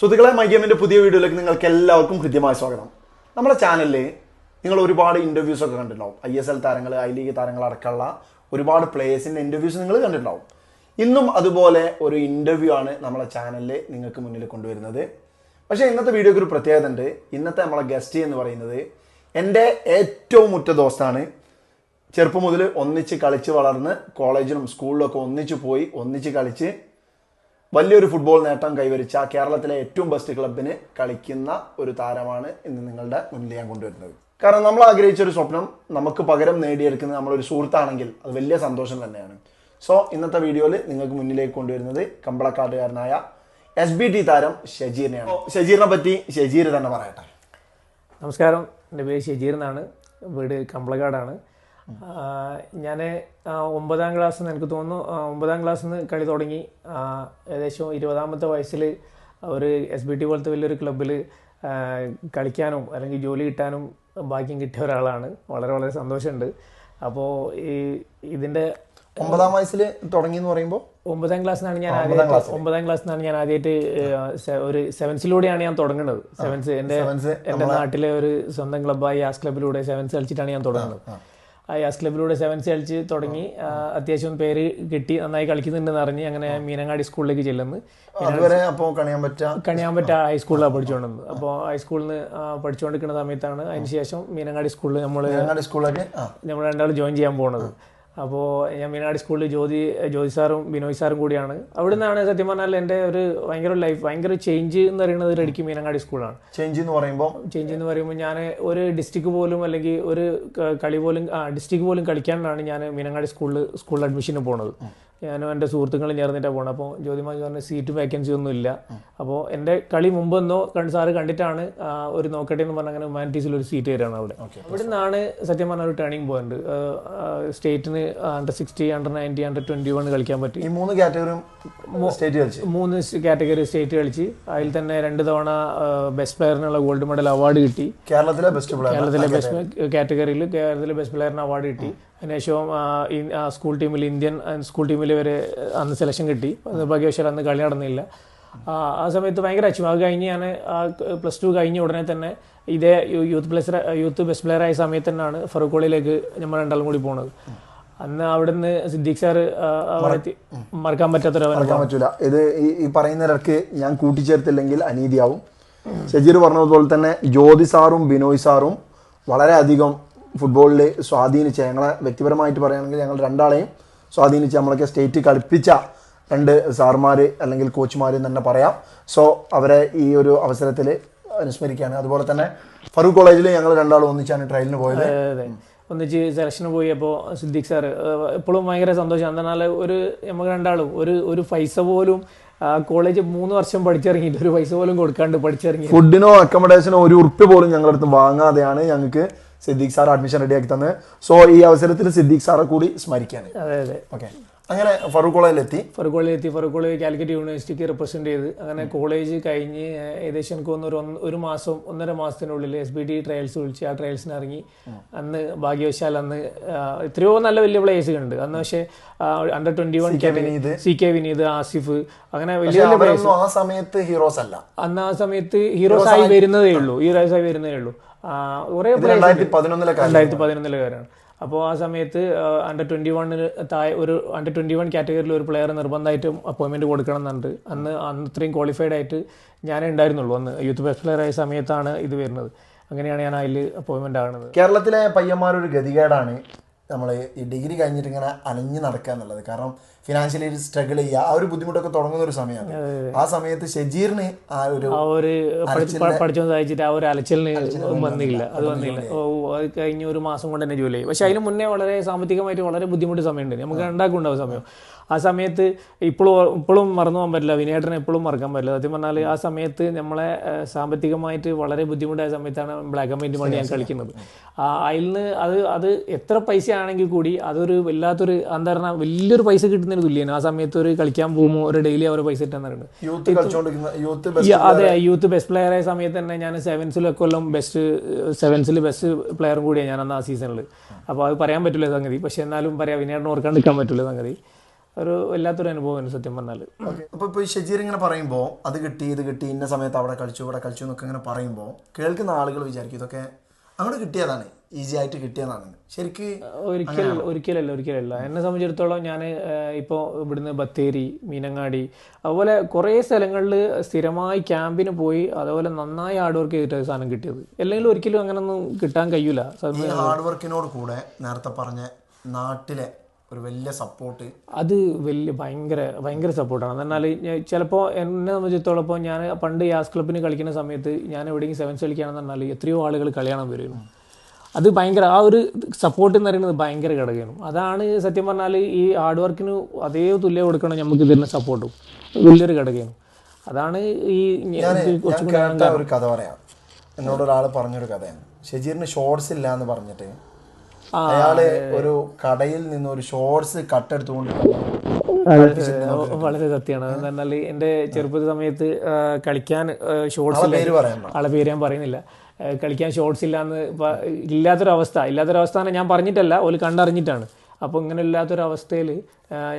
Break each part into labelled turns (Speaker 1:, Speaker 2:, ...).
Speaker 1: സുഹൃത്തുക്കളെ മൈ ഗെയിമിന്റെ പുതിയ വീഡിയോയിലേക്ക് നിങ്ങൾക്ക് എല്ലാവർക്കും ഹൃദ്യമായ സ്വാഗതം. നമ്മുടെ ചാനലിൽ നിങ്ങൾ ഒരുപാട് ഇന്റർവ്യൂസ് ഒക്കെ കണ്ടിട്ടുണ്ടാവും. ഐ എസ് എൽ താരങ്ങൾ ഐ ലീഗ് താരങ്ങൾ അടക്കമുള്ള ഒരുപാട് പ്ലേയേഴ്സിന്റെ ഇന്റർവ്യൂസ് നിങ്ങൾ കണ്ടിട്ടുണ്ടാവും. ഇന്നും അതുപോലെ ഒരു ഇന്റർവ്യൂ ആണ് നമ്മളെ ചാനലിൽ നിങ്ങൾക്ക് മുന്നിൽ കൊണ്ടുവരുന്നത്. പക്ഷേ ഇന്നത്തെ വീഡിയോക്ക് ഒരു പ്രത്യേകത ഉണ്ട്. ഇന്നത്തെ നമ്മളെ ഗസ്റ്റ് എന്ന് പറയുന്നത് എന്റെ ഏറ്റവും മുറ്റ ദോസ്താണ്. ചെറുപ്പം മുതൽ ഒന്നിച്ച് കളിച്ച് വളർന്ന് കോളേജിലും സ്കൂളിലൊക്കെ ഒന്നിച്ച് പോയി ഒന്നിച്ച് കളിച്ച് വലിയൊരു ഫുട്ബോൾ നേട്ടം കൈവരിച്ച കേരളത്തിലെ ഏറ്റവും ബെസ്റ്റ് ക്ലബിന് കളിക്കുന്ന ഒരു താരമാണ് ഇന്ന് നിങ്ങളുടെ മുന്നിൽ ഞാൻ കൊണ്ടുവരുന്നത്. കാരണം നമ്മൾ ആഗ്രഹിച്ച ഒരു സ്വപ്നം നമുക്ക് പകരം നേടിയെടുക്കുന്ന നമ്മളൊരു സുഹൃത്താണെങ്കിൽ അത് വലിയ സന്തോഷം തന്നെയാണ്. സോ ഇന്നത്തെ വീഡിയോയിൽ നിങ്ങൾക്ക് മുന്നിലേക്ക് കൊണ്ടുവരുന്നത് കമ്പളക്കാട്ടുകാരനായ എസ് ബി ടി താരം ഷജീറിനെയാണ്. ഷജീറിനെ പറ്റി ഷജീർ തന്നെ പറയട്ടെ.
Speaker 2: നമസ്കാരം. എന്റെ പേര് ഷജീർ എന്നാണ്. വീട് കമ്പളക്കാടാണ്. ഞാൻ ഒമ്പതാം ക്ലാസ് നിന്ന് എനിക്ക് തോന്നുന്നു ഒമ്പതാം ക്ലാസ്സിൽ നിന്ന് കളി തുടങ്ങി. ഏകദേശം ഇരുപതാമത്തെ വയസ്സിൽ ഒരു എസ് ബി ടി പോലത്തെ വലിയൊരു ക്ലബ്ബിൽ കളിക്കാനും അല്ലെങ്കിൽ ജോലി കിട്ടാനും ഭാഗ്യം കിട്ടിയ ഒരാളാണ്. വളരെ വളരെ സന്തോഷമുണ്ട്. അപ്പോൾ ഈ ഇതിന്റെ
Speaker 1: ഒമ്പതാം വയസ്സിൽ തുടങ്ങി എന്ന് പറയുമ്പോൾ
Speaker 2: ഒമ്പതാം ക്ലാസ്സിനാണ് ഞാൻ ആദ്യമായിട്ട് ഒമ്പതാം ക്ലാസ്സിനാണ് ഞാൻ ആദ്യമായിട്ട് ഒരു സെവൻസിലൂടെയാണ് ഞാൻ തുടങ്ങുന്നത്. സെവൻസ്
Speaker 1: എന്റെ
Speaker 2: എന്റെ നാട്ടിലെ ഒരു സ്വന്തം ക്ലബായി ആസ് ക്ലബിലൂടെ സെവൻസ് കളിച്ചിട്ടാണ് ഞാൻ തുടങ്ങുന്നത്. യാസ് ക്ലബിലൂടെ സെവൻസ് കളിച്ച് തുടങ്ങി. അത്യാവശ്യം പേര് കിട്ടി നന്നായി കളിക്കുന്നുണ്ടെന്ന് അറിഞ്ഞ് അങ്ങനെ മീനങ്ങാടി സ്കൂളിലേക്ക് ചെല്ലുന്നു. കണിയാമ്പറ്റ ഹൈസ്കൂളിലാണ് പഠിച്ചുകൊണ്ടിരുന്നത് അപ്പോൾ ഹൈസ്കൂളിൽ നിന്ന് പഠിച്ചുകൊണ്ടിരിക്കുന്ന സമയത്താണ് അതിനുശേഷം മീനങ്ങാടി സ്കൂളിൽ നമ്മൾ നമ്മൾ രണ്ടാൾ ജോയിൻ ചെയ്യാൻ പോണത്. അപ്പോൾ ഞാൻ മീനാടി സ്കൂളിൽ ജ്യോതി ജ്യോതി സാറും ബിനോയ് സാറും കൂടിയാണ്. അവിടെ നിന്നാണ് സത്യം പറഞ്ഞാൽ എന്റെ ഒരു ഭയങ്കര ലൈഫ് ഭയങ്കര ചേഞ്ച് എന്ന് പറയുന്നത് ഇടയ്ക്ക് മീനങ്ങാടി സ്കൂളാണ്
Speaker 1: ചേഞ്ച് എന്ന് പറയുമ്പോൾ
Speaker 2: ചേഞ്ച് എന്ന് പറയുമ്പോൾ ഞാൻ ഒരു ഡിസ്ട്രിക്ട് പോലും അല്ലെങ്കിൽ ഒരു കളി പോലും ഡിസ്ട്രിക്ട് പോലും കളിക്കാനാണ് ഞാൻ മീനങ്ങാടി സ്കൂളിൽ സ്കൂളിൽ അഡ്മിഷന് പോണത്. ഞാനും എന്റെ സുഹൃത്തുക്കളും ചേർന്നിട്ടാണ് പോകുന്നത് അപ്പോൾ ജ്യോതിമാജി പറഞ്ഞ സീറ്റ് വേക്കൻസി ഒന്നും ഇല്ല. അപ്പോൾ എന്റെ കളി മുമ്പെന്നോ കണ്ട് സാറ് കണ്ടിട്ടാണ് ഒരു നോക്കട്ടെ എന്ന് പറഞ്ഞ അങ്ങനെ ഹ്യൂമാനിറ്റീസിൽ ഒരു സീറ്റ് തരാണ് അവിടെ. അവിടെ നിന്നാണ് സത്യം പറഞ്ഞ ഒരു turning point സ്റ്റേറ്റിന് under sixty under ninety under twenty one കളിക്കാൻ പറ്റും.
Speaker 1: ഈ മൂന്ന് കാറ്റഗറി സ്റ്റേറ്റ് കളിച്ച്?
Speaker 2: മൂന്ന് കാറ്റഗറി സ്റ്റേറ്റ് കളിച്ച്. അതിൽ തന്നെ രണ്ട് തവണ ബെസ്റ്റ് പ്ലെയറിനുള്ള ഗോൾഡ് മെഡൽ അവാർഡ് കിട്ടി.
Speaker 1: കേരളത്തിലെ ബെസ്റ്റ്
Speaker 2: കേരളത്തിലെ ബെസ്റ്റ് കാറ്റഗറിയിൽ കേരളത്തിലെ ബെസ്റ്റ് പ്ലെയറിന് അവാർഡ് കിട്ടി. അതിനുശേഷം സ്കൂൾ ടീമിൽ ഇന്ത്യൻ സ്കൂൾ ടീമിൽ വരെ അന്ന് സെലക്ഷൻ കിട്ടി. നിർഭാഗ്യവശാൽ ഭാഗ്യവശാൽ അന്ന് കളി നടന്നില്ല. ആ, സമയത്ത് ഭയങ്കര അച്ചീവ്. അത് കഴിഞ്ഞ് ഞാൻ പ്ലസ് ടു കഴിഞ്ഞ ഉടനെ തന്നെ ഇതേ youth plus youth best player ആയ സമയത്ത് തന്നെയാണ് ഫറൂഖ് കോളിയിലേക്ക് നമ്മൾ രണ്ടാളും കൂടി പോണത്. അന്ന് അവിടുന്ന് സിദ്ദീഖ് എത്തി. മറക്കാൻ പറ്റാത്തൊരു
Speaker 1: മറക്കാൻ പറ്റൂല. ഇത് ഈ പറയുന്ന ഇടയ്ക്ക് ഞാൻ കൂട്ടിച്ചേർത്തില്ലെങ്കിൽ അനീതിയാവും. ഷജീർ പറഞ്ഞതുപോലെ തന്നെ ജ്യോതി സാറും ബിനോയ് സാറും വളരെയധികം ഫുട്ബോളിൽ സ്വാധീനിച്ച ഞങ്ങളെ വ്യക്തിപരമായിട്ട് പറയുകയാണെങ്കിൽ ഞങ്ങൾ രണ്ടാളെയും സ്വാധീനിച്ച് നമ്മളൊക്കെ സ്റ്റേറ്റ് കളിപ്പിച്ച രണ്ട് സാർമാർ അല്ലെങ്കിൽ കോച്ചുമാർ തന്നെ പറയാം. സോ അവരെ ഈ ഒരു അവസരത്തിൽ അനുസ്മരിക്കുകയാണ്. അതുപോലെ തന്നെ ഫറൂഖ് കോളേജിൽ ഞങ്ങൾ രണ്ടാളും ഒന്നിച്ചാണ് ട്രയലിന് പോയത്.
Speaker 2: ഒന്നിച്ച് സെലക്ഷന് പോയി അപ്പോൾ സിദ്ദിഖ് സാർ എപ്പോഴും ഭയങ്കര സന്തോഷം. എന്നാൽ ഒരു നമുക്ക് രണ്ടാളും ഒരു ഒരു പൈസ പോലും കോളേജ് മൂന്ന് വർഷം പഠിച്ചിറങ്ങിയിട്ട് ഒരു പൈസ പോലും കൊടുക്കാണ്ട് പഠിച്ചിറങ്ങി
Speaker 1: ഫുഡിനോ അക്കോമഡേഷനോ ഒരു ഉറുപ്പ് പോലും ഞങ്ങളുടെ അടുത്ത് വാങ്ങാതെയാണ് ഞങ്ങൾക്ക് സിദ്ദീഖ് സാർ അഡ്മിഷൻ റെഡിയാക്കി തന്നത് സോ ഈ അവസരത്തിൽ സിദ്ദീഖ് സാറെ കൂടി സ്മരിക്കാണ്
Speaker 2: അതെ അതെ.
Speaker 1: ഓക്കെ അങ്ങനെ ഫറൂഖ് കോളേജിലെത്തി.
Speaker 2: ഫറൂഖ് കോളേജിൽ എത്തി ഫറൂഖ് കോളേജ് കാലിക്കറ്റ് യൂണിവേഴ്സിറ്റിക്ക് റിപ്രസെന്റ് ചെയ്ത്. അങ്ങനെ കോളേജ് കഴിഞ്ഞ് ഏകദേശം എനിക്ക് തോന്നുന്നു ഒരു ഒരു മാസം ഒന്നര മാസത്തിനുള്ളിൽ എസ് ബി ഡി ട്രയൽസ് വിളിച്ച് ആ ട്രയൽസിന് ഇറങ്ങി. അന്ന് ഭാഗ്യവശാൽ അന്ന് എത്രയോ നല്ല വലിയ പ്ലേയേഴ്സ് ഉണ്ട്. അന്ന് പക്ഷേ under twenty one. C K Vineeth. Asif അങ്ങനെ വലിയ വലിയ
Speaker 1: ആ സമയത്ത് ഹീറോസ് അല്ല.
Speaker 2: അന്ന് ആ സമയത്ത് ഹീറോസ് ആയി വരുന്നതേ ഉള്ളൂ. ഹീറോസ് ആയി വരുന്നതേ ഉള്ളൂ. കുറേ
Speaker 1: രണ്ടായിരത്തി പതിനൊന്നിലെ കാര്യം
Speaker 2: രണ്ടായിരത്തി പതിനൊന്നിലെ കാര്യമാണ്. അപ്പോൾ ആ സമയത്ത് അണ്ടർ ട്വന്റി വണ്ണിന് താഴെ ഒരു അണ്ടർ ട്വന്റി വൺ കാറ്റഗറിയിൽ ഒരു പ്ലെയർ നിർബന്ധമായിട്ടും അപ്പോയിൻമെന്റ് കൊടുക്കണം എന്നുണ്ട് അന്ന് അന്ന് ഇത്രയും ക്വാളിഫൈഡ് ആയിട്ട് ഞാനേ ഉണ്ടായിരുന്നുള്ളൂ. അന്ന് യൂത്ത് ബെസ്റ്റ് പ്ലെയർ ആയ സമയത്താണ് ഇത് വരുന്നത്. അങ്ങനെയാണ് ഞാൻ അതിൽ അപ്പോയിൻമെന്റ് ആകുന്നത്.
Speaker 1: കേരളത്തിലെ പയ്യന്മാരൊരു ഗതികേടാണ് നമ്മൾ ഈ ഡിഗ്രി കഴിഞ്ഞിട്ട് ഇങ്ങനെ അലഞ്ഞു നടക്കുക എന്നുള്ളത്. കാരണം ഫിനാൻഷ്യലി സ്ട്രഗിൾ ചെയ്യുക. ആ ഒരു ബുദ്ധിമുട്ടൊക്കെ തുടങ്ങുന്ന ഒരു സമയമാണ്. ആ സമയത്ത് ഷജീറിന് ആ ഒരു
Speaker 2: പഠിച്ചു സഹായിച്ചിട്ട് ആ ഒരു അലച്ചിലിന് വന്നില്ല. അത് വന്നില്ല. ഓ അത് കഴിഞ്ഞ ഒരു മാസം കൊണ്ട് തന്നെ ജോലി പക്ഷെ അതിന് മുന്നേ വളരെ സാമ്പത്തികമായിട്ട് വളരെ ബുദ്ധിമുട്ട് സമയമുണ്ട്. നമുക്ക് രണ്ടാക്കും ഉണ്ടാവും സമയം. ആ സമയത്ത് ഇപ്പോഴും ഇപ്പോഴും മറന്നു പോകാൻ പറ്റില്ല. വിനേട്ടനെ എപ്പോഴും മറക്കാൻ പറ്റില്ല. സത്യം പറഞ്ഞാൽ ആ സമയത്ത് നമ്മളെ സാമ്പത്തികമായിട്ട് വളരെ ബുദ്ധിമുട്ടായ സമയത്താണ് ബ്ലാക്ക് ആൻഡ് വൈറ്റ് മണി ഞാൻ കളിക്കുന്നത്. അതിൽ നിന്ന് അത് അത് എത്ര പൈസ ആണെങ്കിൽ കൂടി അതൊരു വല്ലാത്തൊരു എന്താ പറഞ്ഞാൽ വലിയൊരു പൈസ കിട്ടുന്നതിന് തുല്യമാണ് ആ സമയത്ത് ഒരു കളിക്കാൻ പോകുമ്പോൾ ഒരു ഡെയിലി അവർ പൈസ ഇട്ടെന്ന് പറയുന്നത്
Speaker 1: യൂത്ത് കളിച്ചുകൊണ്ടിരിക്കുന്ന യൂത്ത്
Speaker 2: ഈ അതെ യൂത്ത് ബെസ്റ്റ് പ്ലെയർ ആയ സമയത്ത് തന്നെ ഞാൻ സെവൻസിലൊക്കെ കൊല്ലം ബെസ്റ്റ് സെവൻസിൽ ബെസ്റ്റ് പ്ലെയറും കൂടിയാണ് ഞാൻ അന്ന് ആ സീസണിൽ അപ്പോൾ അത് പറയാൻ പറ്റില്ല സംഗതി. പക്ഷേ എന്നാലും പറയാം വിനേടിനെ ഓർക്കാണ്ട് നിൽക്കാൻ പറ്റില്ല സംഗതി. ഒരു വല്ലാത്തൊരു അനുഭവമാണ് സത്യം പറഞ്ഞാൽ
Speaker 1: അപ്പോൾ ഇപ്പോൾ ഷജീർ ഇങ്ങനെ പറയുമ്പോൾ അത് കിട്ടി ഇത് കിട്ടി ഇന്ന സമയത്ത് അവിടെ കളിച്ചു ഇവിടെ കളിച്ചു എന്നൊക്കെ ഇങ്ങനെ പറയുമ്പോൾ കേൾക്കുന്ന ആളുകൾ വിചാരിക്കും ഇതൊക്കെ അങ്ങോട്ട് കിട്ടിയതാണ്. ഈസി ആയിട്ട് കിട്ടിയതാണ്. ശരിക്ക്
Speaker 2: ഒരിക്കലല്ല ഒരിക്കലല്ല ഒരിക്കലല്ല. എന്നെ സംബന്ധിച്ചിടത്തോളം ഞാൻ ഇപ്പോൾ ഇവിടുന്ന് ബത്തേരി മീനങ്ങാടി അതുപോലെ കുറേ സ്ഥലങ്ങളിൽ സ്ഥിരമായി ക്യാമ്പിന് പോയി അതുപോലെ നന്നായി ഹാർഡ് വർക്ക് ചെയ്തിട്ട് സാധനം കിട്ടിയത്. അല്ലെങ്കിൽ ഒരിക്കലും അങ്ങനൊന്നും കിട്ടാൻ കഴിയൂല.
Speaker 1: ഹാർഡ് വർക്കിനോട് കൂടെ നേരത്തെ പറഞ്ഞ നാട്ടിലെ ഒരു വലിയ സപ്പോർട്ട്
Speaker 2: അത് വലിയ ഭയങ്കര ഭയങ്കര സപ്പോർട്ടാണ് എന്നാൽ ചിലപ്പോൾ എന്നെ സംബന്ധിച്ചിടത്തോളം ഇപ്പോൾ ഞാൻ പണ്ട് യാസ് ക്ലബിന് കളിക്കുന്ന സമയത്ത് ഞാൻ എവിടെയെങ്കിലും സെവൻസ് കളിക്കുകയാണെന്ന് പറഞ്ഞാൽ എത്രയോ ആളുകൾ കളിയാണെന്ന് വരുന്നു അത് ഭയങ്കര ആ ഒരു സപ്പോർട്ട് എന്ന് പറയുന്നത് ഭയങ്കര ഘടകമാണ്. അതാണ് സത്യം പറഞ്ഞാൽ ഈ ഹാർഡ് വർക്കിന് അതേ തുല്യം കൊടുക്കണം നമുക്ക് ഇതിന് സപ്പോർട്ടും വലിയൊരു ഘടകമാണ്. അതാണ് ഈ
Speaker 1: ഒരു കഥ പറയാം. എന്നോട് ഒരാൾ പറഞ്ഞൊരു കഥയാണ്. ഷജീറിന് ഷോർട്സ് ഇല്ല എന്ന് പറഞ്ഞിട്ട് അയാൾ ഒരു കടയിൽ നിന്ന് ഒരു ഷോർട്സ് കട്ടെടുത്തുകൊണ്ട്
Speaker 2: വളരെ സത്യമാണ്. എന്ന് പറഞ്ഞാൽ എന്റെ ചെറുപ്പ സമയത്ത് കളിക്കാൻ ഷോർട്സ് ആളെ പേര് ഞാൻ പറയുന്നില്ല. കളിക്കാൻ ഷോർട്സ് ഇല്ലാന്ന് ഇല്ലാത്തൊരവസ്ഥ. ഇല്ലാത്തൊരവസ്ഥ ഞാൻ പറഞ്ഞിട്ടല്ല ഒരു കണ്ടറിഞ്ഞിട്ടാണ്. അപ്പോൾ ഇങ്ങനെ ഇല്ലാത്തൊരവസ്ഥയിൽ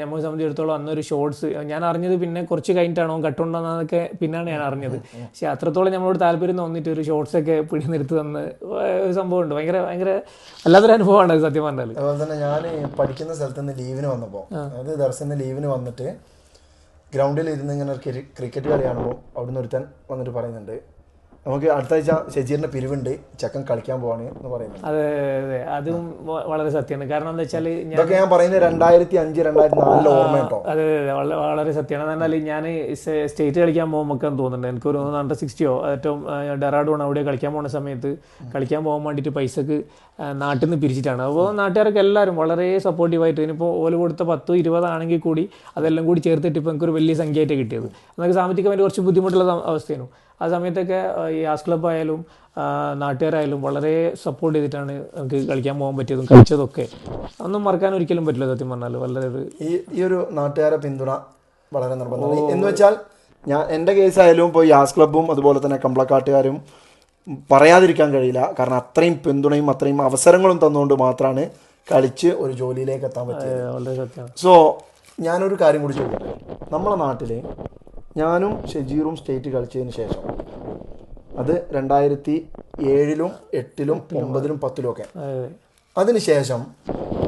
Speaker 2: നമ്മളെ സംബന്ധിച്ചിടത്തോളം അന്നൊരു ഷോർട്സ് ഞാൻ അറിഞ്ഞത് പിന്നെ കുറച്ച് കഴിഞ്ഞിട്ടാണോ കട്ടുണ്ടെന്നൊക്കെ പിന്നാണ് ഞാൻ അറിഞ്ഞത്. പക്ഷെ അത്രത്തോളം നമ്മളോട് താല്പര്യം തോന്നിയിട്ട് ഒരു ഷോർട്സൊക്കെ പിടി നിർത്തി തന്ന ഒരു സംഭവമുണ്ട് ഭയങ്കര ഭയങ്കര വല്ലാത്തൊരു അനുഭവമാണ് അത് സത്യം പറഞ്ഞാൽ
Speaker 1: അതുപോലെ തന്നെ ഞാൻ പഠിക്കുന്ന സ്ഥലത്ത് നിന്ന് ലീവിന് വന്നപ്പോൾ അതായത് ദർശന ലീവിന് വന്നിട്ട് ഗ്രൗണ്ടിൽ ഇരുന്ന് ഇങ്ങനെ ക്രിക്കറ്റ് കളി കാണുമ്പോൾ അവിടുന്ന് ഒരുത്തൻ വന്നിട്ട് പറയുന്നുണ്ട് നമുക്ക് അടുത്ത ആഴ്ച ഷജീറിന്റെ പിരിവുണ്ട്. ചക്കൻ കളിക്കാൻ പോവാണ് എന്ന് പറയുന്നത്.
Speaker 2: അതെ അതെ അതും. വളരെ സത്യമാണ്. കാരണം എന്താ വെച്ചാൽ ഞാൻ
Speaker 1: ഇതൊക്കെ ഞാൻ പറയുന്നത് രണ്ടായിരത്തി അഞ്ച് രണ്ടായിരത്തി നാലിലെ ഓർമ്മ കേട്ടോ
Speaker 2: അതെ അതെ. വളരെ വളരെ സത്യമാണ്. എന്നാൽ ഞാൻ സ്റ്റേറ്റ് കളിക്കാൻ പോകുമ്പോൾ തോന്നുന്നുണ്ട്. എനിക്ക് എനിക്കൊരു അണ്ടർ സിക്സ്റ്റിയോ ഏറ്റവും ഡെറാഡോൺ അവിടെ കളിക്കാൻ പോകുന്ന സമയത്ത് കളിക്കാൻ പോകാൻ വേണ്ടിയിട്ട് പൈസക്ക് നാട്ടിൽ നിന്ന് പിരിച്ചിട്ടാണ്. അപ്പോൾ നാട്ടുകാർക്ക് എല്ലാവരും വളരെ സപ്പോർട്ടീവായിട്ട് ഇനിയിപ്പോൾ ഓൽ കൊടുത്ത പത്തോ ഇരുപതാണെങ്കിൽ കൂടി അതെല്ലാം കൂടി ചേർത്തിട്ട് ഇപ്പോൾ എനിക്കൊരു വലിയ സംഖ്യയായിട്ട് കിട്ടിയത്. എന്നൊക്കെ സാമ്പത്തികമായിട്ട് കുറച്ച് ബുദ്ധിമുട്ടുള്ള അവസ്ഥയാണ് ആ സമയത്തൊക്കെ ഈ ആസ് ക്ലബ് ആയാലും നാട്ടുകാരായാലും വളരെ സപ്പോർട്ട് ചെയ്തിട്ടാണ് നമുക്ക് കളിക്കാൻ പോകാൻ പറ്റിയതും കളിച്ചതൊക്കെ. ഒന്നും മറക്കാൻ ഒരിക്കലും പറ്റില്ല സത്യം പറഞ്ഞാൽ വളരെ
Speaker 1: ഈ ഈ ഒരു നാട്ടുകാരെ പിന്തുണ വളരെ നിർബന്ധമാണ്. എന്ന് വെച്ചാൽ ഞാൻ എന്റെ കേസായാലും ഇപ്പോൾ യാസ് ക്ലബ്ബും അതുപോലെ തന്നെ കമ്പളക്കാട്ടുകാരും പറയാതിരിക്കാൻ കഴിയില്ല. കാരണം അത്രയും പിന്തുണയും അത്രയും അവസരങ്ങളും തന്നുകൊണ്ട് മാത്രമാണ് കളിച്ച് ഒരു ജോലിയിലേക്ക് എത്താൻ പറ്റിയത്.
Speaker 2: വളരെ സത്യമാണ്
Speaker 1: സോ ഞാനൊരു കാര്യം കൂടി ചോദിക്കട്ടെ? നമ്മളെ നാട്ടിൽ ഞാനും ഷെജീറും സ്റ്റേറ്റ് കളിച്ചതിന് ശേഷം. അത് രണ്ടായിരത്തി ഏഴിലും എട്ടിലും ഒമ്പതിലും പത്തിലും ഒക്കെ.
Speaker 2: അതെ.
Speaker 1: അതിനുശേഷം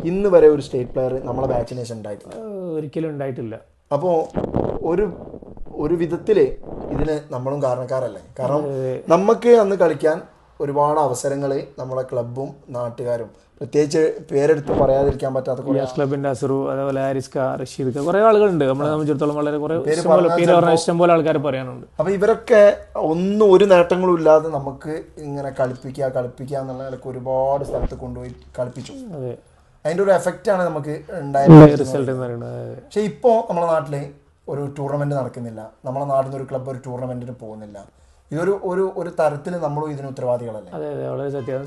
Speaker 1: ഇന്ന് വരെ ഒരു സ്റ്റേറ്റ് പ്ലെയർ നമ്മളെ വാക്സിനേഷൻ ഉണ്ടായിട്ടില്ല.
Speaker 2: ഒരിക്കലും ഉണ്ടായിട്ടില്ല.
Speaker 1: അപ്പോൾ ഒരു ഒരു വിധത്തിൽ ഇതിന് നമ്മളും കാരണക്കാരല്ലേ? കാരണം നമുക്ക് അന്ന് കളിക്കാൻ ഒരുപാട് അവസരങ്ങൾ നമ്മളെ ക്ലബും നാട്ടുകാരും. പ്രത്യേകിച്ച് പേരെടുത്ത് പറയാതിരിക്കാൻ പറ്റാത്ത കുറേ
Speaker 2: ക്ലബിന്റെ അസുറു അതേപോലെ ഹാരിസ്ക റഷീദ് കുറേ ആളുകളുണ്ട്. നമ്മളെ സംബന്ധിച്ചിടത്തോളം വളരെ കുറേ പേര് പറഞ്ഞ ഇഷ്ടംപോലെ ആൾക്കാർ പറയാനുണ്ട്.
Speaker 1: അപ്പൊ ഇവരൊക്കെ ഒന്നും ഒരു നേട്ടങ്ങളും ഇല്ലാതെ നമുക്ക് ഇങ്ങനെ കളിപ്പിക്കുക കളിപ്പിക്കുക എന്നുള്ള നിലയ്ക്ക് ഒരുപാട് സ്ഥലത്ത് കൊണ്ടുപോയി കളിപ്പിച്ചു.
Speaker 2: അതെ.
Speaker 1: അതിന്റെ ഒരു എഫക്റ്റ് ആണ് നമുക്ക് ഉണ്ടായത്
Speaker 2: റിസൾട്ട് എന്ന് പറയുന്നത്. അതെ.
Speaker 1: പക്ഷെ ഇപ്പോൾ നമ്മുടെ നാട്ടിൽ ഒരു ടൂർണമെന്റ് നടക്കുന്നില്ല. നമ്മുടെ നാട്ടിൽ നിന്ന് ഒരു ക്ലബ് ഒരു ടൂർണമെന്റിന് പോകുന്നില്ല. ഇതൊരു ഒരു ഒരു തരത്തിൽ നമ്മളും ഇതിന് ഉത്തരവാദികളല്ലേ?
Speaker 2: അതെ അതെ വളരെ സത്യം.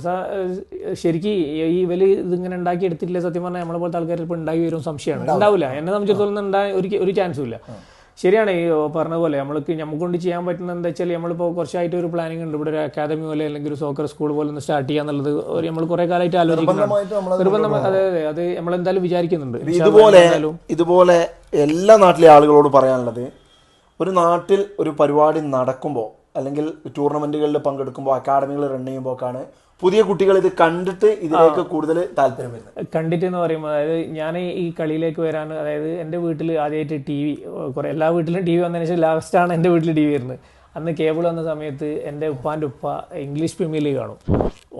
Speaker 2: ശരിക്കും ഈ ഇവർ ഇതിങ്ങനെ ഉണ്ടാക്കി എടുത്തിട്ടില്ല സത്യം പറഞ്ഞാൽ നമ്മളെ പോലത്തെ ആൾക്കാർ ഇപ്പോൾ ഉണ്ടായി വരും സംശയമാണ്. ഉണ്ടാവില്ല. എന്നെ സംബന്ധിച്ചിടത്തോളം ഉണ്ടായ ഒരു ഒരു ചാൻസും ഇല്ല. ശരിയാണ് ഈ പറഞ്ഞ പോലെ നമ്മൾക്ക് നമുക്ക് കൊണ്ട് ചെയ്യാൻ പറ്റുന്ന എന്താ വെച്ചാൽ നമ്മളിപ്പോൾ കുറച്ചായിട്ട് ഒരു പ്ലാനിങ് ഉണ്ട്. ഇവിടെ ഒരു അക്കാദമി പോലെ അല്ലെങ്കിൽ ഒരു സോക്കർ സ്കൂൾ പോലെ ഒന്ന് സ്റ്റാർട്ട് ചെയ്യുക എന്നുള്ളത് ഒരു നമ്മൾ കുറെ കാലമായിട്ട് ആലോചിക്കുന്നുണ്ട്.
Speaker 1: നിർബന്ധമായിട്ട് നമ്മളത്
Speaker 2: അതെ അതെ അത്. നമ്മൾ നമ്മളെന്തായാലും വിചാരിക്കുന്നുണ്ട്.
Speaker 1: ഇതുപോലെ ഇതുപോലെ എല്ലാ നാട്ടിലെ ആളുകളോട് പറയാനുള്ളത് ഒരു നാട്ടിൽ ഒരു പരിപാടി നടക്കുമ്പോൾ അല്ലെങ്കിൽ ടൂർണമെന്റുകളിൽ പങ്കെടുക്കുമ്പോൾ അക്കാഡമികൾ റൺ ചെയ്യുമ്പോഴൊക്കെയാണ് പുതിയ കുട്ടികൾ ഇത് കണ്ടിട്ട് ഇതിലേക്ക് കൂടുതൽ താല്പര്യം വരുന്നത്.
Speaker 2: കണ്ടിട്ട് എന്ന് പറയുമ്പോൾ അതായത് ഞാൻ ഈ കളിയിലേക്ക് വരാൻ അതായത് എന്റെ വീട്ടിൽ ആദ്യമായിട്ട് ടി വി കുറേ എല്ലാ വീട്ടിലും ടി വി വന്നതിന് ശേഷം ലാസ്റ്റാണ് എന്റെ വീട്ടിൽ ടി വി വരുന്നത്. അന്ന് കേബിൾ വന്ന സമയത്ത് എന്റെ ഉപ്പാന്റെ ഉപ്പ ഇംഗ്ലീഷ് പ്രീമിയർ ലീഗ് കാണും.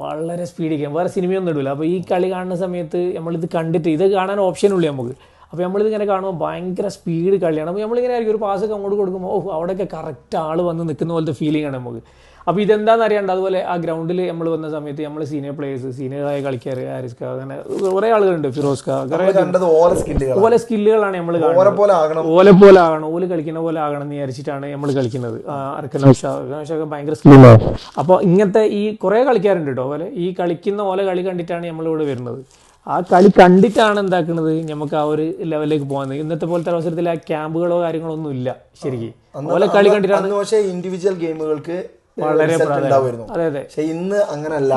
Speaker 2: വളരെ സ്പീഡിൽ കാണും വേറെ സിനിമയൊന്നും ഇടില്ല അപ്പോൾ ഈ കളി കാണുന്ന സമയത്ത് നമ്മളിത് കണ്ടിട്ട് ഇത് കാണാൻ ഓപ്ഷനുള്ളൂ നമുക്ക്. അപ്പോൾ നമ്മളിതിങ്ങനെ കാണുമ്പോൾ ഭയങ്കര സ്പീഡ് കളിയാണ്. അപ്പോൾ നമ്മളിങ്ങനെ ആയിരിക്കും ഒരു പാസ് അങ്ങോട്ട് കൊടുക്കുമ്പോൾ ഓഹ് അവിടെയൊക്കെ കറക്റ്റ് ആൾ വന്ന് നിൽക്കുന്ന പോലത്തെ ഫീലിംഗ് ആണ് നമുക്ക്. അപ്പോൾ ഇതെന്താണെന്ന് അറിയാണ്ട്? അതുപോലെ ആ ഗ്രൗണ്ടിൽ നമ്മൾ വന്ന സമയത്ത് നമ്മൾ സീനിയർ പ്ലേയേഴ്സ് സീനിയറായ കളിക്കാർ ഹാരിസ്ക അങ്ങനെ കുറേ ആളുകളുണ്ട്. ഫിറോസ്ക കുറേ
Speaker 1: കണ്ടത് ഓല
Speaker 2: സ്കില്ലുകളാണ് നമ്മൾ
Speaker 1: ഓലെ പോലെ ആകണം.
Speaker 2: ഓലെ പോലെ ആകണം. ഓൽ കളിക്കുന്ന പോലെ ആകണം എന്ന് വിചാരിച്ചിട്ടാണ് നമ്മൾ കളിക്കുന്നത്. അർക്കനോഷൊക്കെ ഭയങ്കര സ്കില്ലാണ് അപ്പോൾ ഇങ്ങനത്തെ ഈ കുറേ കളിക്കാരുണ്ട് കേട്ടോ ഓലെ ഈ കളിക്കുന്ന ഓല കളി കണ്ടിട്ടാണ് നമ്മളിവിടെ വരുന്നത്. ആ കളി കണ്ടിട്ടാണ് എന്താക്കുന്നത് നമുക്ക് ആ ഒരു ലെവലിലേക്ക് പോകുന്നത് ഇന്നത്തെ പോലത്തെ അവസരത്തിൽ ആ ക്യാമ്പുകളോ കാര്യങ്ങളോ ഒന്നും ഇല്ല ശരിക്കും കളി കണ്ടിട്ടാണ്
Speaker 1: പക്ഷേ ഇൻഡിവിജ്വൽ ഗെയിമുകൾക്ക്
Speaker 2: വളരെ
Speaker 1: ഉണ്ടാവുമായിരുന്നു. പക്ഷെ ഇന്ന് അങ്ങനല്ല.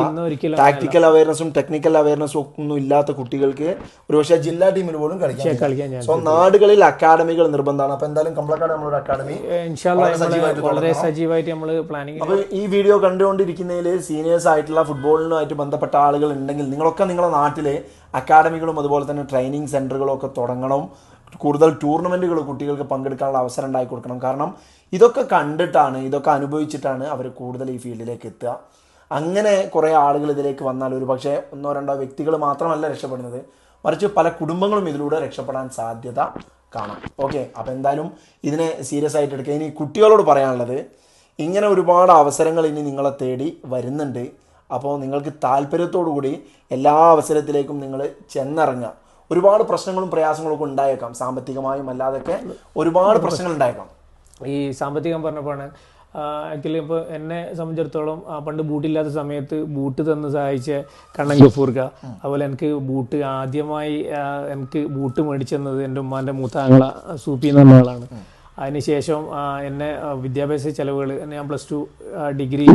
Speaker 1: ടാക്ടിക്കൽ അവയർനെസ്സും ടെക്നിക്കൽ അവയർനെസ്സും ഒന്നും ഇല്ലാത്ത കുട്ടികൾക്ക് ഒരുപക്ഷെ ജില്ലാ ടീമിൽ പോലും കളിക്കാൻ സോ നാടുകളിൽ അക്കാഡമികൾ നിർബന്ധമാണ്. അപ്പൊ എന്തായാലും കമ്പളക്കാട് നമ്മളൊരു അക്കാഡമി
Speaker 2: വളരെ സജീവമായിട്ട് നമ്മൾ പ്ലാനിങ്
Speaker 1: അപ്പൊ ഈ വീഡിയോ കണ്ടുകൊണ്ടിരിക്കുന്നതിൽ സീനിയേഴ്സ് ആയിട്ടുള്ള ഫുട്ബോളിനുമായിട്ട് ബന്ധപ്പെട്ട ആളുകൾ ഉണ്ടെങ്കിൽ നിങ്ങളൊക്കെ നിങ്ങളുടെ നാട്ടിലെ അക്കാഡമികളും അതുപോലെ തന്നെ ട്രെയിനിങ് സെന്ററുകളും ഒക്കെ തുടങ്ങണം. കൂടുതൽ ടൂർണമെന്റുകൾ കുട്ടികൾക്ക് പങ്കെടുക്കാനുള്ള അവസരം ഉണ്ടാക്കി കൊടുക്കണം. കാരണം ഇതൊക്കെ കണ്ടിട്ടാണ് ഇതൊക്കെ അനുഭവിച്ചിട്ടാണ് അവർ കൂടുതൽ ഈ ഫീൽഡിലേക്ക് എത്തുക. അങ്ങനെ കുറേ ആളുകൾ ഇതിലേക്ക് വന്നാൽ ഒരു പക്ഷേ ഒന്നോ രണ്ടോ വ്യക്തികൾ മാത്രമല്ല രക്ഷപ്പെടുന്നത്. മറിച്ച് പല കുടുംബങ്ങളും ഇതിലൂടെ രക്ഷപ്പെടാൻ സാധ്യത കാണാം. ഓക്കെ അപ്പോൾ എന്തായാലും ഇതിനെ സീരിയസ് ആയിട്ട് എടുക്കുക. ഇനി കുട്ടികളോട് പറയാനുള്ളത് ഇങ്ങനെ ഒരുപാട് അവസരങ്ങൾ ഇനി നിങ്ങളെ തേടി വരുന്നുണ്ട്. അപ്പോൾ നിങ്ങൾക്ക് താല്പര്യത്തോടു കൂടി എല്ലാ അവസരത്തിലേക്കും നിങ്ങൾ ചെന്നിറങ്ങുക. ഒരുപാട് പ്രശ്നങ്ങളും പ്രയാസങ്ങളും ഒക്കെ ഉണ്ടായേക്കാം. സാമ്പത്തികമായും അല്ലാതൊക്കെ ഒരുപാട് പ്രശ്നങ്ങൾ ഉണ്ടായേക്കാം.
Speaker 2: ഈ സാമ്പത്തികം പറഞ്ഞപ്പോഴാണ് ആക്ച്വലി ഇപ്പോൾ എന്നെ സംബന്ധിച്ചിടത്തോളം ആ, പണ്ട് ബൂട്ടില്ലാത്ത സമയത്ത് ബൂട്ട് തന്ന് സഹായിച്ച കണ്ണൻ ഗഫൂർക്ക അതുപോലെ എനിക്ക് ബൂട്ട് ആദ്യമായി എനിക്ക് ബൂട്ട് മേടിച്ചെന്നത് എന്റെ ഉമ്മാന്റെ മൂത്താങ്ങള സൂപ്പി എന്ന് പറഞ്ഞ ആളാണ്. അതിനുശേഷം എന്നെ വിദ്യാഭ്യാസ ചെലവുകൾ ഞാൻ പ്ലസ് ടു ഡിഗ്രി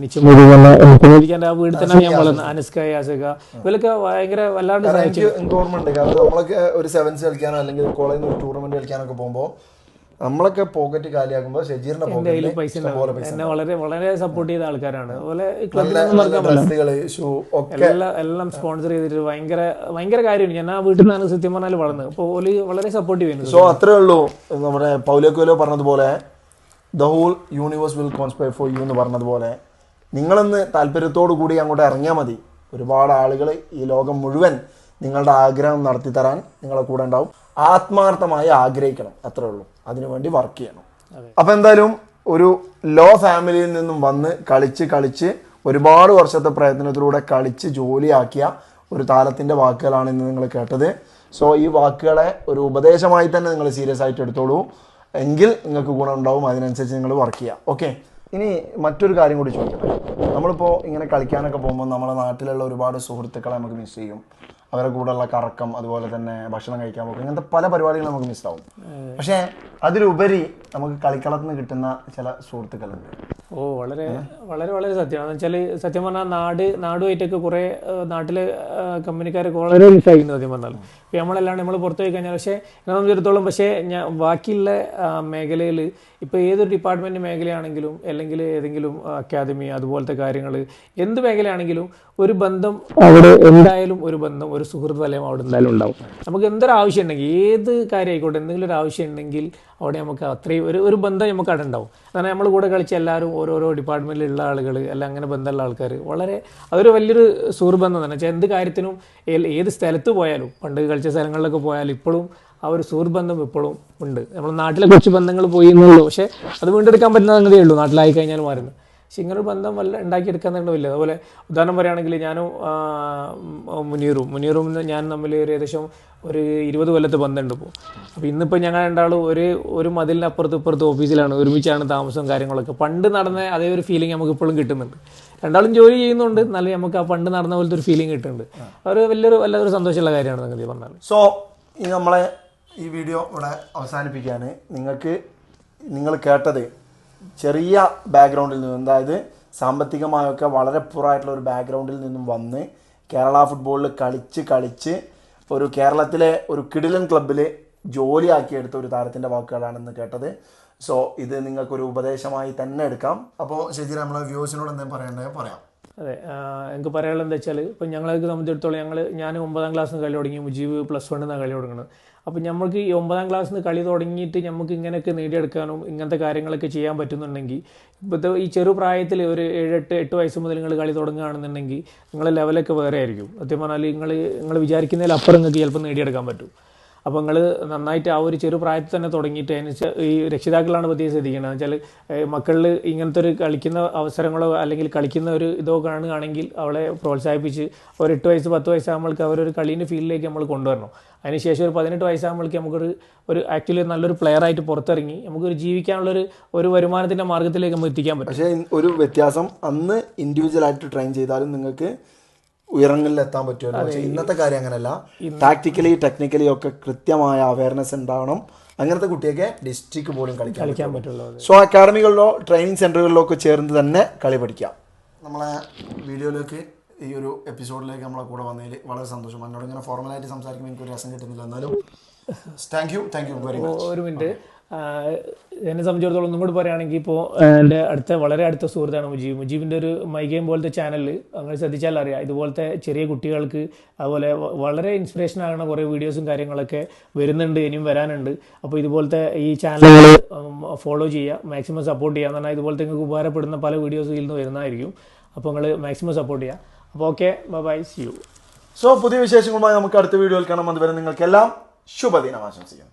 Speaker 2: നിശ്ചയിക്കാൻ ആ വീട് തന്നെ ഞാൻ വളർന്നു അനസ്ക യാസക ഇവരൊക്കെ ഭയങ്കര വല്ലാണ്ട്
Speaker 1: എനിക്ക് ഓർമ്മയുണ്ട് കാരണം നമ്മളൊക്കെ ഒരു സെവൻസ് കളിക്കാനോ അല്ലെങ്കിൽ കോളേജിൽ നിന്ന് ടൂർണമെന്റ് കളിക്കാനൊക്കെ പോകുമ്പോൾ നമ്മളൊക്കെ പോക്കറ്റ് കാലിയാക്കുമ്പോൾ ഷെജീറിന്റെ
Speaker 2: കയ്യിൽ പൈസ
Speaker 1: ഇഷ്ടംപോലെ പൈസ
Speaker 2: എന്നെ വളരെ വളരെ സപ്പോർട്ട് ചെയ്ത ആൾക്കാരാണ്. അതുപോലെ
Speaker 1: ഷൂ ഒക്കെ.
Speaker 2: എല്ലാം എല്ലാം സ്പോൺസർ ചെയ്തിട്ട് ഭയങ്കര ഭയങ്കര കാര്യമാണ്. ഞാൻ ആ വീട്ടിൽ നിന്നാണ് സത്യം പറഞ്ഞാൽ വളർന്നത്. അപ്പോൾ ഓൽ വളരെ സപ്പോർട്ടീവ് ആയിരുന്നു
Speaker 1: സോ അത്രേ ഉള്ളൂ നമ്മുടെ പൗലോക്കോലോ പറഞ്ഞതുപോലെ the whole universe will conspire for you എന്ന് പറഞ്ഞതുപോലെ നിങ്ങളൊന്ന് താല്പര്യത്തോടു കൂടി അങ്ങോട്ട് ഇറങ്ങിയാൽ മതി. ഒരുപാട് ആളുകൾ ഈ ലോകം മുഴുവൻ നിങ്ങളുടെ ആഗ്രഹം നടത്തി തരാൻ നിങ്ങളെ കൂടെ ഉണ്ടാവും. ആത്മാർത്ഥമായി ആഗ്രഹിക്കണം. അത്രേ ഉള്ളൂ. അതിനുവേണ്ടി വർക്ക് ചെയ്യണം. അപ്പം എന്തായാലും ഒരു ലോ ഫാമിലിയിൽ നിന്നും വന്ന് കളിച്ച് കളിച്ച് ഒരുപാട് വർഷത്തെ പ്രയത്നത്തിലൂടെ കളിച്ച് ജോലിയാക്കിയ ഒരു താരത്തിന്റെ വാക്കുകളാണ് ഇന്ന് നിങ്ങൾ കേട്ടത്. സോ ഈ വാക്കുകളെ ഒരു ഉപദേശമായി തന്നെ നിങ്ങൾ സീരിയസ് ആയിട്ട് എടുത്തോളൂ. എങ്കിൽ നിങ്ങൾക്ക് ഗുണമുണ്ടാവും. അതിനനുസരിച്ച് നിങ്ങൾ വർക്ക് ചെയ്യുക ഓക്കെ ഇനി മറ്റൊരു കാര്യം കൂടി ചോദിക്കട്ടെ? നമ്മളിപ്പോൾ ഇങ്ങനെ കളിക്കാനൊക്കെ പോകുമ്പോൾ നമ്മുടെ നാട്ടിലുള്ള ഒരുപാട് സുഹൃത്തുക്കളെ നമുക്ക് മിസ് ചെയ്യും. അവരുടെ കൂടെയുള്ള കറക്കം അതുപോലെ തന്നെ ഭക്ഷണം കഴിക്കാൻ പോകും ഇങ്ങനത്തെ പല പരിപാടികളും നമുക്ക് മിസ്സാവും പക്ഷേ അതിലുപരി നമുക്ക് കളിക്കളത്തിൽ നിന്ന് കിട്ടുന്ന ചില സുഹൃത്തുക്കളുണ്ട്.
Speaker 2: ഓ വളരെ വളരെ വളരെ സത്യമാണ് വെച്ചാൽ സത്യം പറഞ്ഞാൽ നാട് നാടുമായിട്ടൊക്കെ കുറേ നാട്ടിലെ കമ്പനിക്കാരൊക്കെ വളരെ മിസ്സായിരുന്നു സത്യം പറഞ്ഞാൽ ഇപ്പോൾ നമ്മളല്ലാണ്ട് നമ്മൾ പുറത്ത് പോയി കഴിഞ്ഞാൽ പക്ഷേ എന്നെ സംബന്ധിച്ചിടത്തോളം പക്ഷേ ഞാൻ ബാക്കിയുള്ള മേഖലയിൽ ഇപ്പോൾ ഏതൊരു ഡിപ്പാർട്ട്മെന്റ് മേഖലയാണെങ്കിലും അല്ലെങ്കിൽ ഏതെങ്കിലും അക്കാദമി അതുപോലത്തെ കാര്യങ്ങൾ എന്ത് മേഖലയാണെങ്കിലും ഒരു ബന്ധം അവിടെ എന്തായാലും ഒരു ബന്ധം ഒരു സുഹൃത്ത് വലയം അവിടെ എന്തായാലും ഉണ്ടാവും. നമുക്ക് എന്തൊരു ആവശ്യം ഉണ്ടെങ്കിൽ ഏത് കാര്യം ആയിക്കോട്ടെ എന്തെങ്കിലും ഒരു ആവശ്യം ഉണ്ടെങ്കിൽ അവിടെ നമുക്ക് അത്രയും ഒരു ഒരു ബന്ധം നമുക്ക് അവിടെ ഉണ്ടാവും. കാരണം നമ്മൾ കൂടെ കളിച്ച എല്ലാവരും ഓരോരോ ഡിപ്പാർട്ട്മെന്റിലുള്ള ആളുകൾ അല്ല അങ്ങനെ ബന്ധമുള്ള ആൾക്കാർ വളരെ അതൊരു വലിയൊരു സുഹൃബന്ധം തന്നെ. വെച്ചാൽ എന്ത് കാര്യത്തിനും ഏത് സ്ഥലത്ത് പോയാലും പണ്ട് കളിച്ച സ്ഥലങ്ങളിലൊക്കെ പോയാലും ഇപ്പോഴും ആ ഒരു സുഹൃബന്ധം ഇപ്പോഴും ഉണ്ട്. നമ്മൾ നാട്ടിലെ കുറച്ച് ബന്ധങ്ങൾ പോയി എന്നുള്ളൂ. പക്ഷേ അത് വീണ്ടെടുക്കാൻ പറ്റുന്ന സംഗതിയേ ഉള്ളൂ. നാട്ടിലായി കഴിഞ്ഞാൽ മാറുന്നത് പക്ഷെ ഇങ്ങനൊരു ബന്ധം വല്ല ഉണ്ടാക്കിയെടുക്കാൻ തന്നെ വലിയ അതുപോലെ ഉദാഹരണം പറയുകയാണെങ്കിൽ ഞാനും മുനീറും. മുനീറും ഞാൻ തമ്മിൽ ഏകദേശം ഒരു ഇരുപത് കൊല്ലത്തെ ബന്ധമുണ്ട് ഇപ്പോൾ അപ്പോൾ ഇന്നിപ്പോൾ ഞങ്ങൾ രണ്ടാളും ഒരു ഒരു മതിലിന് അപ്പുറത്ത് ഇപ്പുറത്ത് ഓഫീസിലാണ്. ഒരുമിച്ചാണ് താമസവും കാര്യങ്ങളൊക്കെ. പണ്ട് നടന്ന അതേ ഒരു ഫീലിംഗ് നമുക്ക് ഇപ്പോഴും കിട്ടുന്നുണ്ട്. രണ്ടാളും ജോലി ചെയ്യുന്നുണ്ട്. നല്ല നമുക്ക് ആ പണ്ട് നടന്ന പോലത്തെ ഒരു ഫീലിംഗ് കിട്ടുന്നുണ്ട്. അവർ വലിയൊരു വല്ലാതൊരു സന്തോഷമുള്ള കാര്യമാണ് സംഗതി പറഞ്ഞാൽ
Speaker 1: സോ നമ്മളെ ഈ വീഡിയോ ഇവിടെ അവസാനിപ്പിക്കാൻ നിങ്ങൾക്ക് നിങ്ങൾ കേട്ടത് ചെറിയ ബാക്ക്ഗ്രൗണ്ടിൽ നിന്നും അതായത് സാമ്പത്തികമായൊക്കെ വളരെ പുറായിട്ടുള്ള ഒരു ബാക്ക്ഗ്രൗണ്ടിൽ നിന്നും വന്ന് കേരള ഫുട്ബോളിൽ കളിച്ച് കളിച്ച് ഒരു കേരളത്തിലെ ഒരു കിടിലൻ ക്ലബിൽ ജോലിയാക്കിയെടുത്ത ഒരു താരത്തിന്റെ വാക്കുകളാണെന്ന് കേട്ടത്. സോ ഇത് നിങ്ങൾക്കൊരു ഉപദേശമായി തന്നെ എടുക്കാം. അപ്പോൾ ശരി നമ്മളെ വ്യൂസിനോട് എന്തെങ്കിലും പറയേണ്ടത് പറയാം.
Speaker 2: അതെ എനിക്ക് പറയാനുള്ളത് എന്താ വെച്ചാൽ ഇപ്പം ഞങ്ങളെ സംബന്ധിച്ചിടത്തോളം ഞങ്ങൾ ഞാൻ ഒമ്പതാം ക്ലാസ്സിൽ കളി തുടങ്ങി മുജീബ് പ്ലസ് വണ്ണിൽ നിന്നാണ് കളി തുടങ്ങുന്നത് അപ്പം നമുക്ക് ഈ ഒമ്പതാം ക്ലാസ്സിൽ നിന്ന് കളി തുടങ്ങിയിട്ട് നമുക്ക് ഇങ്ങനെയൊക്കെ നേടിയെടുക്കാനും ഇങ്ങനത്തെ കാര്യങ്ങളൊക്കെ ചെയ്യാൻ പറ്റുന്നുണ്ടെങ്കിൽ ഇപ്പോഴത്തെ ഈ ചെറു പ്രായത്തിൽ ഒരു ഏഴെട്ട് എട്ട് വയസ്സ് മുതൽ നിങ്ങൾ കളി തുടങ്ങുകയാണെന്നുണ്ടെങ്കിൽ നിങ്ങളുടെ ലെവലൊക്കെ വേറെ ആയിരിക്കും. സത്യം പറഞ്ഞാൽ നിങ്ങൾ നിങ്ങൾ വിചാരിക്കുന്നതിൽ അപ്പുറം നിങ്ങൾക്ക് ചിലപ്പോൾ നേടിയെടുക്കാൻ പറ്റും. അപ്പോൾ നിങ്ങൾ നന്നായിട്ട് ആ ഒരു ചെറു പ്രായത്തിൽ തന്നെ തുടങ്ങിയിട്ട് അതിന് ഈ രക്ഷിതാക്കളാണ് പ്രത്യേകം ശ്രദ്ധിക്കുന്നത് വെച്ചാൽ മക്കളിൽ ഇങ്ങനത്തെ ഒരു കളിക്കുന്ന അവസരങ്ങളോ അല്ലെങ്കിൽ കളിക്കുന്ന ഒരു ഇതോ കാണുകയാണെങ്കിൽ അവളെ പ്രോത്സാഹിപ്പിച്ച് ഒരു എട്ട് വയസ്സ് പത്ത് വയസ്സാകുമ്പോൾക്ക് അവരൊരു കളീന്റെ ഫീൽഡിലേക്ക് നമ്മൾ കൊണ്ടുവരണം. അതിനുശേഷം ഒരു പതിനെട്ട് വയസ്സാകുമ്പോഴേക്ക് നമുക്കൊരു ഒരു ആക്ച്വലി നല്ലൊരു പ്ലെയർ ആയിട്ട് പുറത്തിറങ്ങി നമുക്കൊരു ജീവിക്കാനുള്ളൊരു ഒരു വരുമാനത്തിന്റെ മാർഗത്തിലേക്ക് നമുക്ക് എത്തിക്കാൻ പറ്റും.
Speaker 1: പക്ഷേ ഒരു വ്യത്യാസം അന്ന് ഇൻഡിവിജ്വൽ ആയിട്ട് ട്രെയിൻ ചെയ്താലും നിങ്ങൾക്ക് ഉയരങ്ങളിൽ എത്താൻ പറ്റുമല്ലോ പക്ഷേ ഇന്നത്തെ കാര്യം അങ്ങനെയല്ല ടാക്ടിക്കലി ടെക്നിക്കലി ഒക്കെ കൃത്യമായ അവയർനെസ് ഉണ്ടാവണം. അങ്ങനത്തെ കുട്ടിയൊക്കെ ഡിസ്ട്രിക്ട് പോലും കളിക്കാൻ
Speaker 2: കളിക്കാൻ പറ്റുള്ളൂ.
Speaker 1: സോ അക്കാഡമികളിലോ ട്രെയിനിങ് സെന്ററുകളിലോ ഒക്കെ ചേർന്ന് തന്നെ കളി പഠിക്കാം. നമ്മളെ വീഡിയോയിലേക്ക് ഈ ഒരു എപ്പിസോഡിലേക്ക് നമ്മളെ കൂടെ വന്നതിൽ വളരെ സന്തോഷം. എന്നോട് ഇങ്ങനെ ഫോർമലായിട്ട് സംസാരിക്കുമ്പോൾ എനിക്ക് ഒരു രസം കിട്ടുന്നില്ല. എന്നാലും thank you thank you very much
Speaker 2: ഒരു മിനിറ്റ് എന്നെ സംബന്ധിച്ചിടത്തോളം ഒന്നും കൂടി പറയുകയാണെങ്കിൽ ഇപ്പോൾ എന്റെ അടുത്ത വളരെ അടുത്ത സുഹൃത്താണ് മുജീബ്. മുജീബിന്റെ ഒരു മൈ ഗെയിം പോലത്തെ ചാനൽ അങ്ങനെ ശ്രദ്ധിച്ചാൽ അറിയാം. ഇതുപോലത്തെ ചെറിയ കുട്ടികൾക്ക് അതുപോലെ വളരെ ഇൻസ്പിറേഷൻ ആകുന്ന കുറേ വീഡിയോസും കാര്യങ്ങളൊക്കെ വരുന്നുണ്ട് ഇനിയും വരാനുണ്ട്. അപ്പോൾ ഇതുപോലത്തെ ഈ ചാനലുകൾ ഫോളോ ചെയ്യുക മാക്സിമം സപ്പോർട്ട് ചെയ്യുക എന്ന് പറഞ്ഞാൽ ഇതുപോലത്തെ നിങ്ങൾക്ക് ഉപകാരപ്പെടുന്ന പല വീഡിയോസ് ഇതിൽ നിന്ന് വരുന്നതായിരിക്കും. അപ്പോൾ നിങ്ങൾ മാക്സിമം സപ്പോർട്ട് ചെയ്യുക. അപ്പോൾ okay bye see you
Speaker 1: so പുതിയ വിശേഷങ്ങളുമായി നമുക്ക് അടുത്ത വീഡിയോയിൽ കാണാം. അതുവരെ നിങ്ങൾക്കെല്ലാം ശുഭദിനം ആശംസിക്കുന്നു.